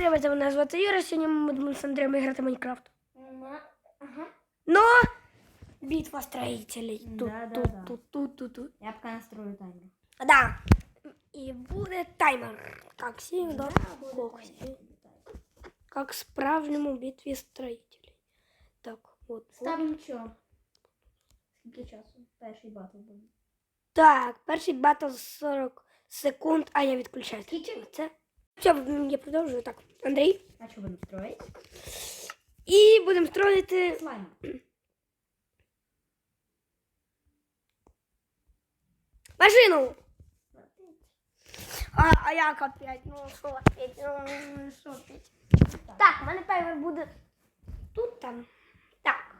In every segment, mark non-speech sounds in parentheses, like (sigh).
Привет, мене звати Юра. Сьогодні ми будемо з Андрієм грати в Майнкрафт. Ага. Но битва строителей. Тут, Да, да, тут, да. тут, тут, тут, тут. Я пока настрою таймер. Да. І буде таймер. Как всегда. буде Как, как в справжньому битві строителей. Так, от. от. Ставимо що? Скільки часу? Перший батл буде. Так, перший батл 40 секунд, а я відключаю. Скільки? Це. Все, я продовжую. Так, Андрій. А що будемо строїти? І будемо строїти Слайм. машину. А, а як опять? Ну що опять? Ну, що опять? Так, у мене таймер буде тут там. Так.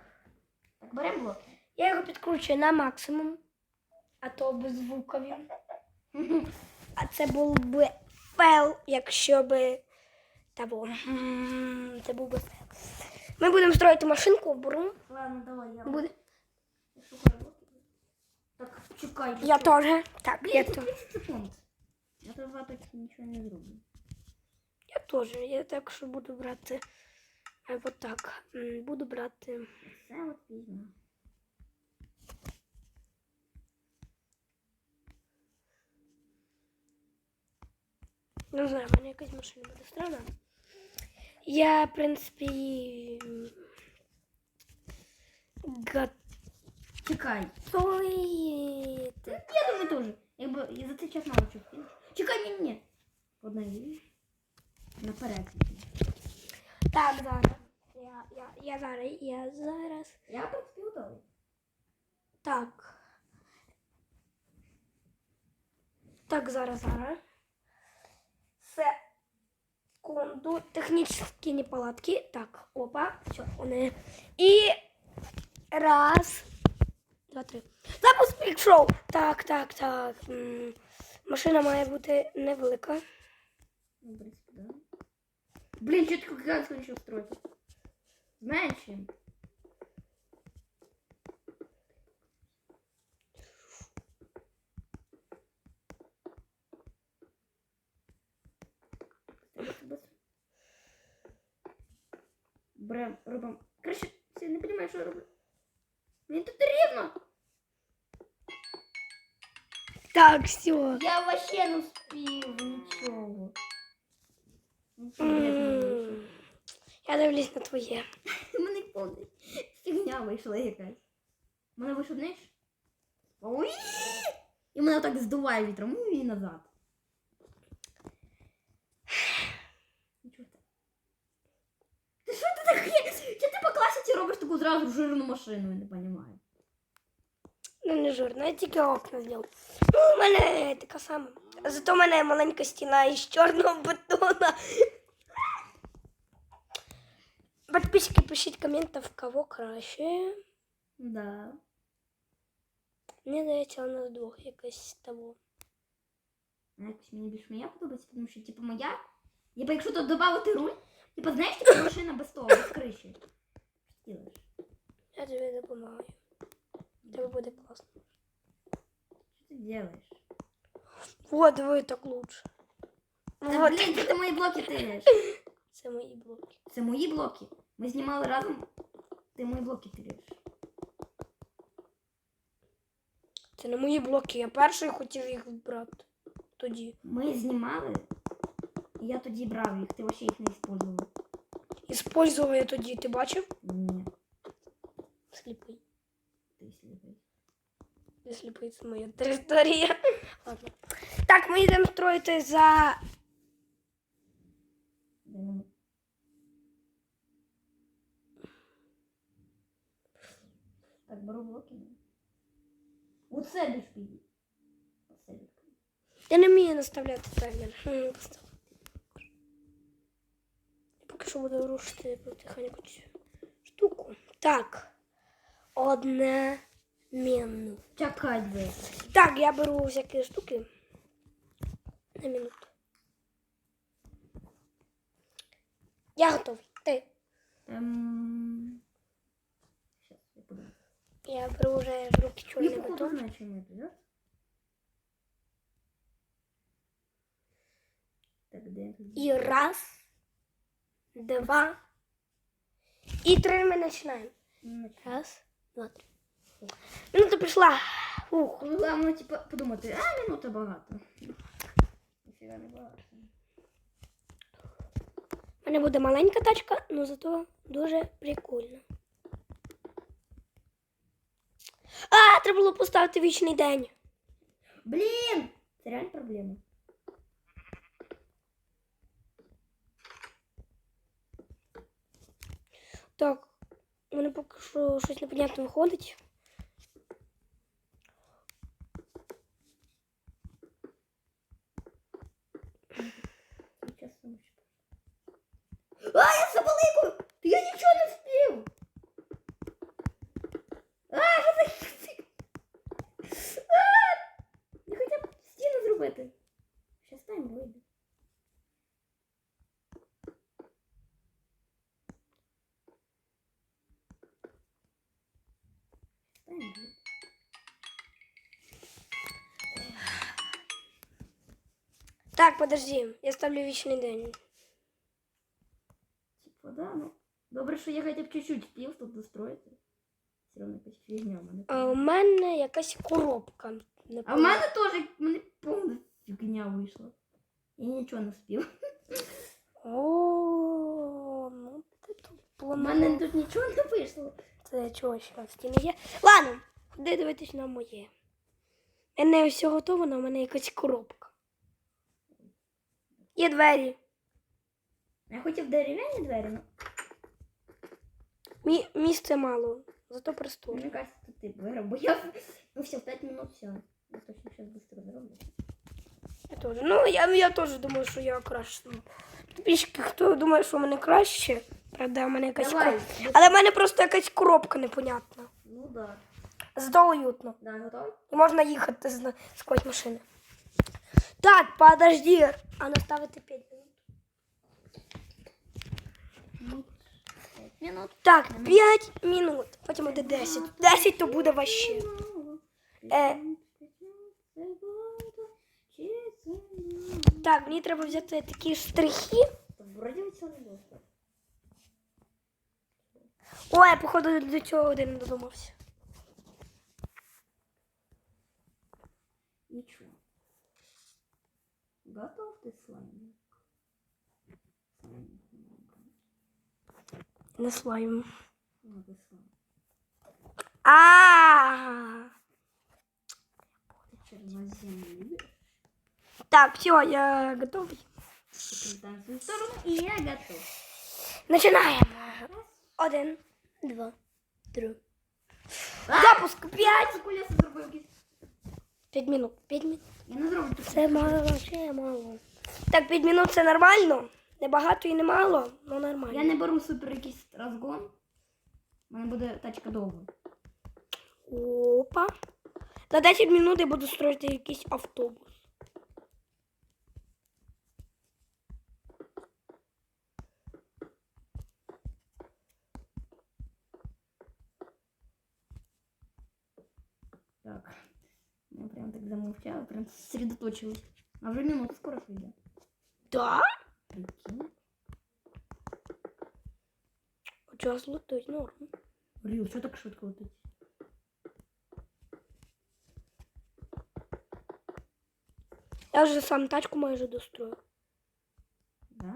Так, беремо блоки. Я його підкручую на максимум, а то беззвукові. (laughs) А це був би фейл, якщо би того. м, Це був би фейл. Ми будемо строїти машинку, беру. Ладно, давай, я Буде. шукаю. Так, чекай. Я теж. Так, я теж. 30 секунд. Я два точно нічого не зроблю. Я теж. Я так що буду брати. е, от так. М, Буду брати. От візьму. Не знаю, в мене якась машина буде странна. Я, в принципі. м, Чекай. Готовий. Я думаю теж. Якби я за цей час встиг. Чекай, ні, ні. Одної. Наперед. Так, зараз. Я, я, я зараз, я зараз. Я, в принципі, готовий. Так. Так, зараз, зараз. Секунду. Технические неполадки. Так, опа. Все, вони. І раз. Два, три. Запуск пішов. Так, так, так. Машина має бути невелика. Ну, что такое гигантское еще строить? Зменшуємо. Берем, робимо. Короче, я не понимаю, що я роблю. Мені тут рівно. Так, все. Я вообще не успів нічого. Нічого я дивлюсь на твоє. У (laughs) мене повний фігня вийшла якась. У мене вийшов знаєш? І мене так здуває вітром і назад. Нічого так. Ти що ти таке? Чи ти по класіці робиш таку зразу жирну машину, я не розумію. Ну, не жирно, я тільки окна зняв. Ну, у мене така сама. Зато у мене маленька стіна із чорного бетона. Подписчики, пишіть коменти, в кого краще. Да. Мені здається, у нас двох якась того. А Якось мені більше моя подобається, тому що, типу, моя. Типу, якщо тут додати руль, типу, знаєш, типу, машина без того, без криші. Я тобі допомагаю. Тебе буде класно. Що ти робиш? Вот, ви так лучше. Та, Вот. блін, це ти мої блоки тириш. (laughs) Це мої блоки. Це мої блоки. Ми знімали разом. Ти мої блоки тириш. Це не мої блоки. Я перший хотів їх брати. Тоді. Ми знімали, і я тоді брав їх, ти вообще їх не использував. Іспользував я тоді, ти бачив? Ні, Сліпий. ти сліпий. Не сліпий, це моя територія. (laughs) Ладно. Так, ми йдемо строїти за. Так, беру блоки. Піді. Оце більш піді. Я не вмію наставляти таймер. Хм, постав. Я поки що буду рушити потихеньку цю штуку. Так. Одне міну. Чекай, де. Так, я беру всякі штуки. На минуту. Я готовий. Ти. Ем... Я беру вже в руки чорний де? І раз. Два. І три починаємо. Ну, Раз, два, три. Минута пішла. Ух. Ну, Главное, типа, подумати, а минута багато. Ніфіга не багато. У мене буде маленька тачка, але зато дуже прикольно. А, треба було поставити вічний день. Блін! Це реально проблема. Так, у мене поки що щось непонятне виходить. Подожди, я ставлю вічний день. Типа, да, ну. Добре, що я хоча б чуть-чуть встиг тут достроїти. Все одно якась фігня в мене. А у мене якась коробка. Не А в мене теж в мене повна фігня вийшла. Я нічого не встиг. О, ну ти тут У мене тут нічого не вийшло. Це чого ще в стіні є. Ладно, ходи дивитись на моє. У мене все готово, але в мене якась коробка. Є двері. Я хотів дерев'яні двері, ну Мі- місця мало, зато простор. мені кажется, тут ти виграв, бо я ну все, в 5 минут все. Я точно зараз швидко зроблю. Я теж. Ну, я, я теж думаю, що я краще. Підписчики, хто думає, що в мене краще, правда, в мене якась Давай. коробка. Але в мене просто якась коробка непонятна. Ну да. Зато уютно. Да, готовий? І можна їхати з- сквозь машини. Так, подожди. А наставити 5 минут. Ну, 5 минут. Так, 5 минут. Потім буде 10. 10 то буде вообще. Е. Так, мені треба взяти такі штрихи. Вроді. Ой, походу до цього один додумався. Готов ты, слайм. Надо слайм. А, -а. Так, все, я готов. И я готов. Начинаем. Один, два, три. Запуск пять. Пять минут. Пять минут. Це мало, ще мало. Так, 5 минут це нормально. Не багато і не мало, але нормально. Я не беру супер якийсь розгон. У мене буде тачка довго. Опа. За 10 минут я буду строїти якийсь автобус. Прям так замовчала, прям сосредоточилась. А вже минута скоро прийде. Да? Прикинь. Час летить, норм. Рил, що так швидко летить? Я вже сам тачку майже дострою. Да?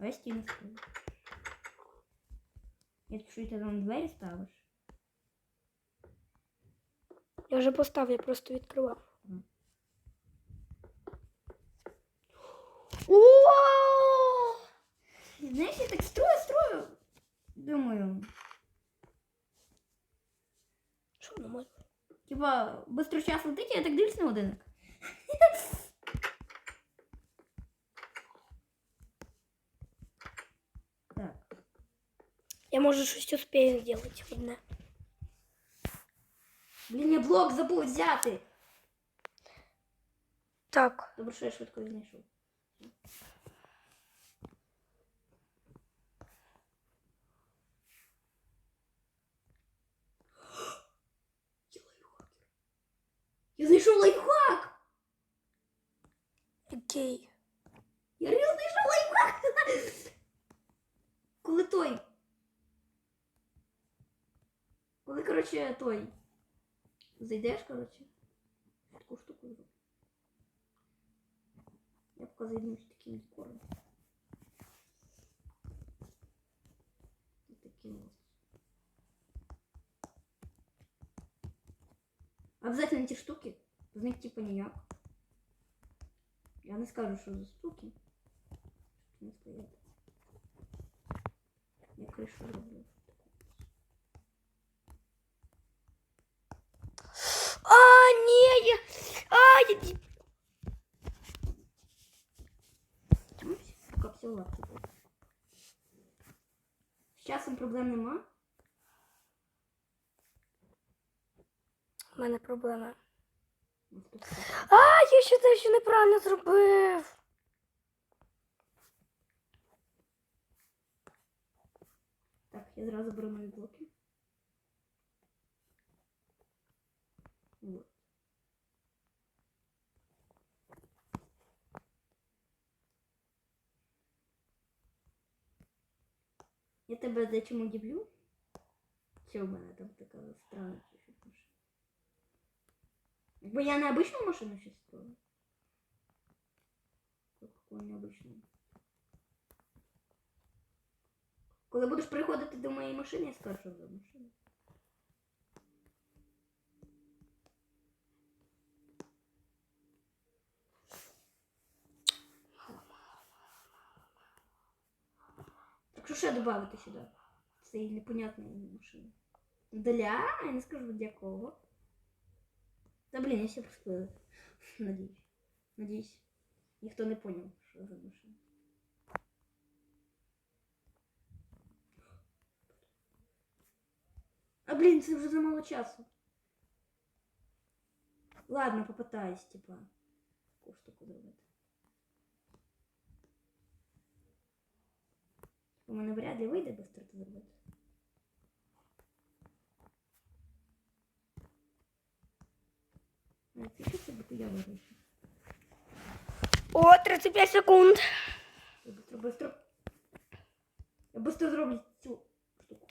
А я стіну строю. Якщо ти там двері ставиш. Я вже поставив, я просто відкривав. Мгм. О! Знаєш, я так строю, строю. Думаю, Що нормально? типа, быстро час летить, я так дивлюсь на годинник. Так. Я може щось успію зробити одне. Блін, я блок забув взяти. Так. Добре, що я швидко знайшов. Я лайфхакер. Я знайшов лайфхак! Окей. Я реально знайшов лайфхак! коли той. Коли, коротше, той. Зайдеш, коротше. Таку штуку. Я поки зайду з таким декором. Таким ось. Обязательно ті штуки. З типа ніяк. Я не скажу, що за штуки. Часом проблем нема. У мене проблема. Все. А, я ще дещо неправильно зробив. Так, я зразу беру мої блоки. Вот. Я тебе дечому діблю. Що в мене там така чуть-чуть машина? Якби я не обичну машину щось. То какую необычную. Коли будеш приходити до моєї машини, я скажу, за машина. Так що ще додати сюди? Цієї непонятної машини. Для? Я не скажу для кого. Та блін, я все розповіла. Надіюсь. Надіюсь. Ніхто не поняв, що за машина. А блін, це вже замало часу. Ладно, попитаюсь, типа, таку штуку зробити. У мене вряд ли вийде швидко це зробити. А це що це я вирішив? О, 35 секунд. Я быстро, быстро. Я быстро зроблю цю штуку.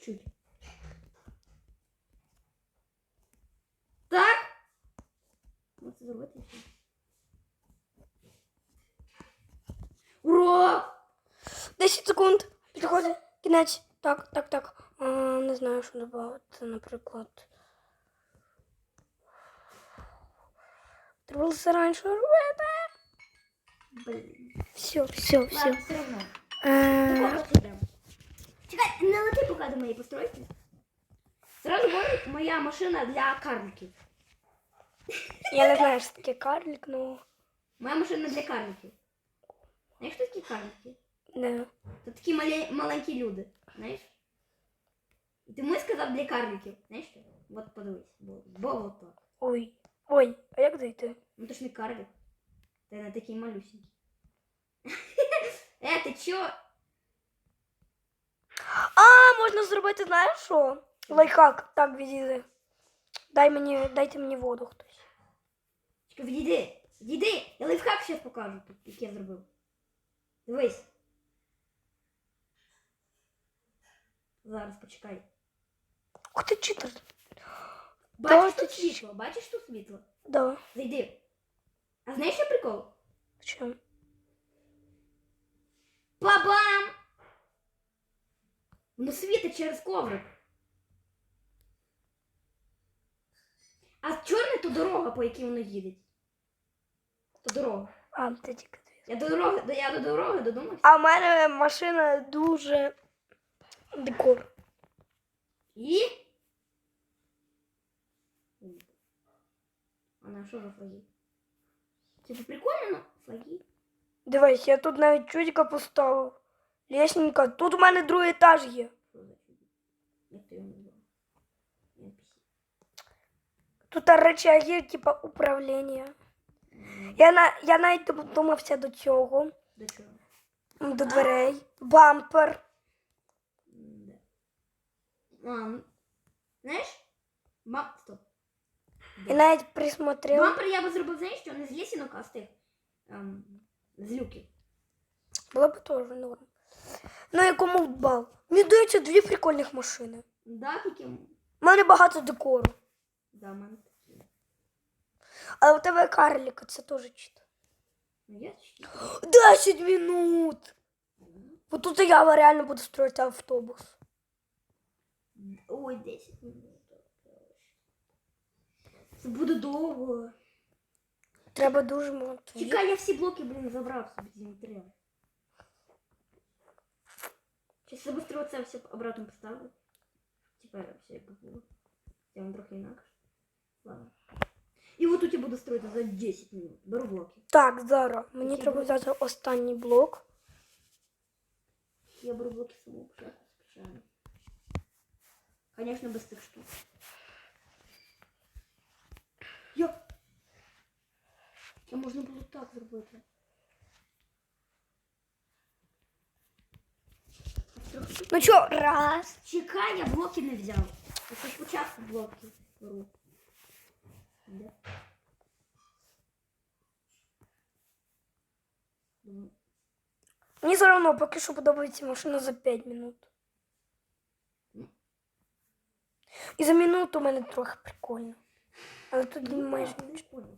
Чуть. Зробити. Ура! 10 секунд. Підходить. Кінець. Так, так, так. А, не знаю, що додати, наприклад. Треба було це раніше робити. Блін. Все, все, все. Ладно, все равно. Е, Чекай, не лети поки до моєї постройки. Зразу говорить, моя машина для карликів. я не знаю, що таке карлик, ну Моя машина для карликів. Знаєш, що такі карлики? не. Це такі малі, маленькі люди. Знаєш? І ти мені сказав для карликів. Знаєш що? От подивись. Бо, бо от так. Ой. Ой, а як зайти? Ну ти ж не карлик. Ти не такий малюсенький. (laughs) Е, ти чо? А, можна зробити, знаєш що? Лайфхак, так відійди. Дай мені, дайте мені воду хтось. Чекай, відійди. Відійди. Я лайфхак зараз покажу, тут, як я зробив. Дивись. Зараз почекай. Ух ти читер. Бачиш ти тут світло? Бачиш тут світло? Да. Зайди. А знаєш, що прикол? Чим? Бабам! Воно світить через коврик. А чорне то дорога, по якій воно їде. То дорога. А, ти тільки дві. Я до дороги, я до дороги додумався. А в мене машина дуже декор. І. А на що за флаги? Типу прикольно, но флаги. Дивись, я тут навіть чудика поставив. Лесненько. Тут у мене другий етаж є. Що за чудо? Як ти його назвав? NPC. Тут речаги, типа управління. Я, на, я навіть додумався до цього. До чого? До дверей. Бампер. М, Да. А, ну, знаєш? Ма... Стоп. І навіть присмотрел. Бампер я би зробив, знаєш що, не з лісінок, а з тих. Ем, з люків. Було б теж норм. На якому бал? Мені даються дві прикольних машини. Да, тільки... У мене багато декору. Да, мене такі. Але у тебе карліка, це теж чіт. Ну, я чуть 10 минут! Бо тут я реально буду строїти автобус. Ой, 10 минут. Це буде довго. Треба дуже багато. Чекай, я всі блоки, блін, забрав собі з матеріалу. Сейчас я быстро це все обратно поставлю. Тепер все як було. Я вам трохи інакше. Ладно. І от тут я буду строїти за 10 минут. Беру блоки. Так, зараз. Мені Які треба блоки? взяти останній блок. Я беру блоки самого початку спеціально. Конечно, без тих штук. Я... А можна було так зробити. Трохи Ну що, раз. Чекай, я блоки не взяв. Я ще спочатку блоки беру. Де? Мені все одно поки що подобається машина за 5 минут. І за минуту у мене трохи прикольно. Але тут майже не нічого. понял.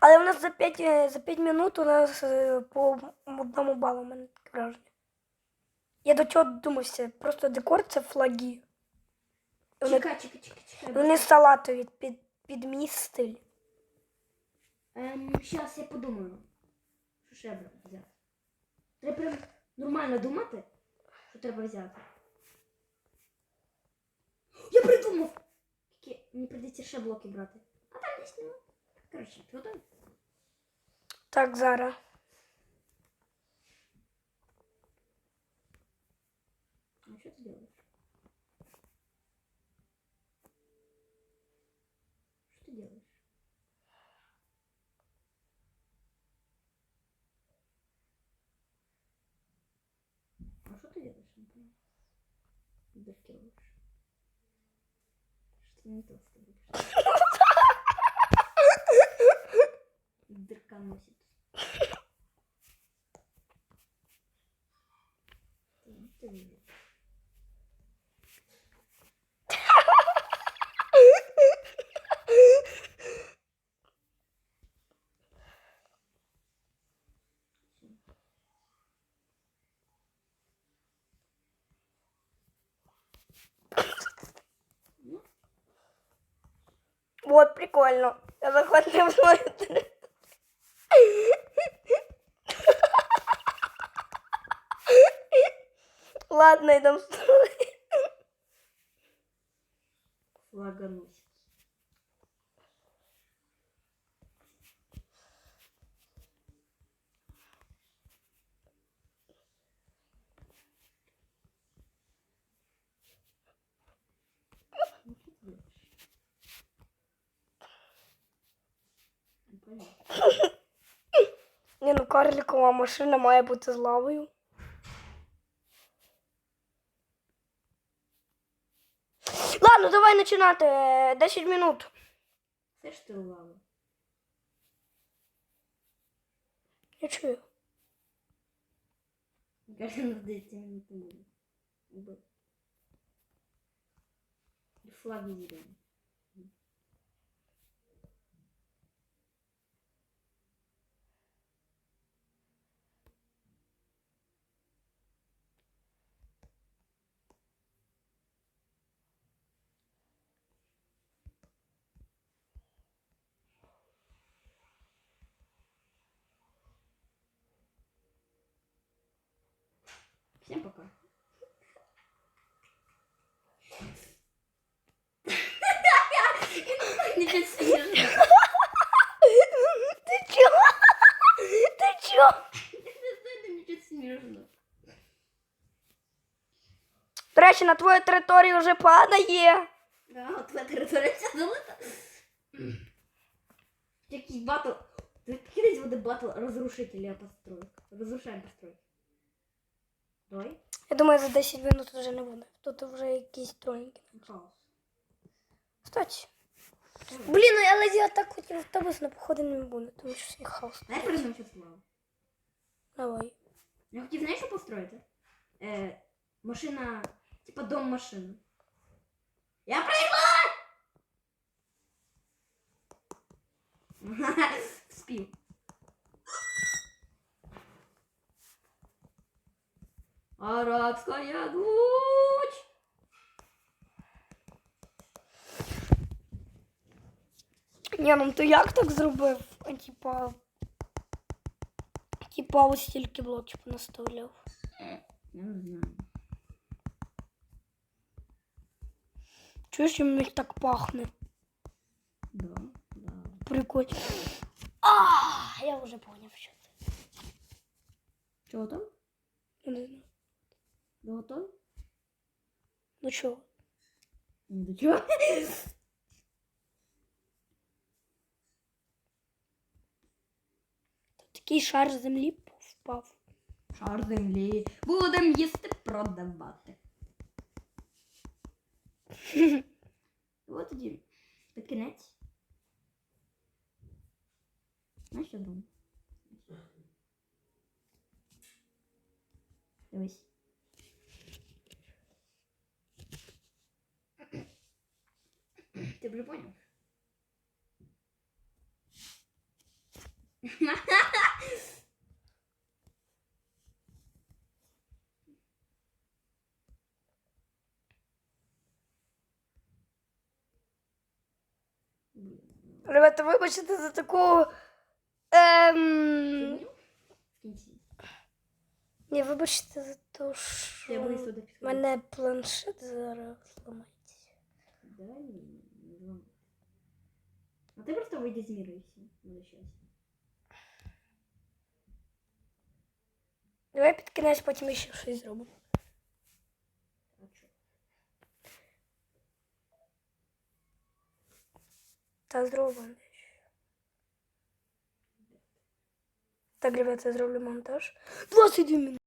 Але у нас за 5, е, за 5 минут у нас е, по одному балу у мене таке враження. Я до чого думався, просто декор це флаги. Чекай, чекай, чекай, чекай. вони салатові під, під мій стиль. Ем, щас я подумаю. Що ще б взяти? Треба прям нормально думати, що треба взяти. Я придумав! Які... Мені прийдеться ще блоки брати. А там десь нема. Коротше, ти готовий? Так, зараз. не то, что будешь. Дырконосит. Ты не прикольно. Заходимо в свой. Ладно, идем строить. Лаганусь. Ні, ну карлікова машина має бути з лавою. Ладно, давай починати. Е, 10 минут. Це ж ти лава. Я чую. Каже, не пока. Ничего смешного. Ти чого? Ти чого? Ничего смешного. До речі, на твою територію вже падає. Да, от твоя територія вся залита. Якийсь батл. Ти кидать буде батл розрушителя построек. Розрушаємо постройки. Давай. Я думаю, за 10 минут вже не буде. Тут вже якісь троніки. Хаос. Кстати, Блін, ну але я так хотів автобус, але походу не буду, тому що всі хаос. Дай придумаю щось слово. Давай. Я хотів, знаєш, що построїти? Е, машина, типа дом машина. Я прийшла! (laughs) Спів. Арабская ночь. Ні, ну ти як так зробив? А, Типа. Типа ось стільки блоків наставляв. Я не знаю. Чуєш, чим мені так пахне? Да, да. Прикольно. А, я вже поняв, що це. Чого там? Я не знаю. Ви готові? Ну чого? Ні, до чого? Такий шар з землі впав. Шар землі. Будем їсти продавати. (laughs) От тоді під кінець. Знаєш, що зробимо? Дивись. Ти вже поняв? Ребята, вибачте за таку. Ем... Фігню? В кінці. Ні, вибачте за те, що Я буду сюди в підходити. мене планшет зараз ламається. А ти просто вийди з міру і все. Буде щастя. Давай під кінець потім ще щось зробимо. А чо? Та зробимо. Так, ребята, я зроблю монтаж. 22 минути.